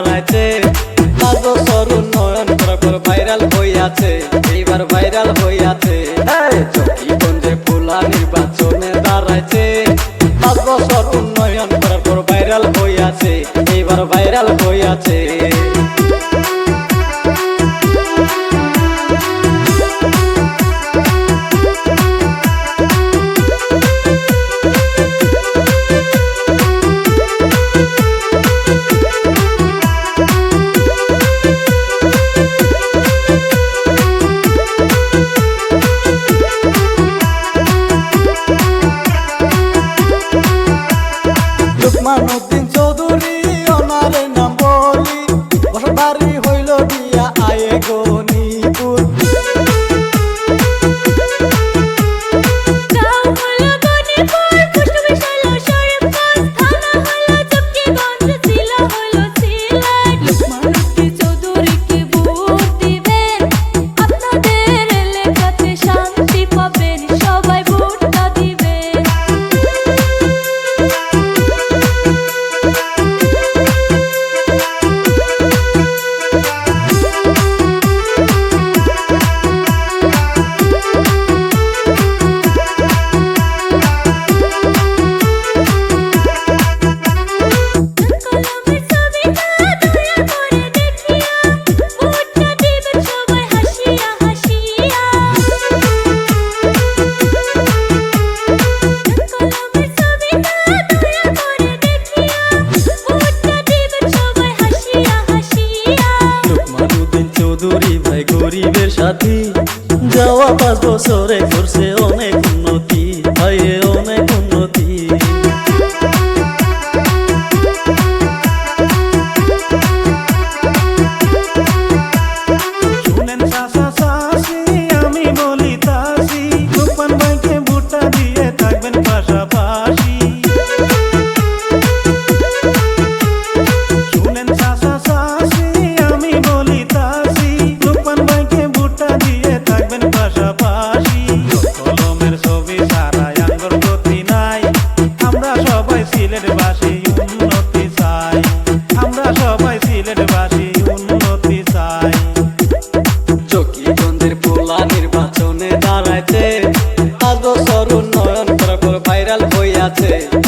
বানাইছে। হাজার সরুন নয়ন প্রকল ভাইরাল হইয়াছে এইবার ভাইরাল হইয়াছে। চকিগঞ্জে পোলা নির্বাচনে দাঁড়াইছে। নয়ন প্রকল ভাইরাল হইয়াছে এইবার ভাইরাল হইয়াছে। আমানুদ্দিন চৌধুরী ওনার নাম বলি। বসবারি হইল দিয়া আয়ে গনি। से उन्हें আছে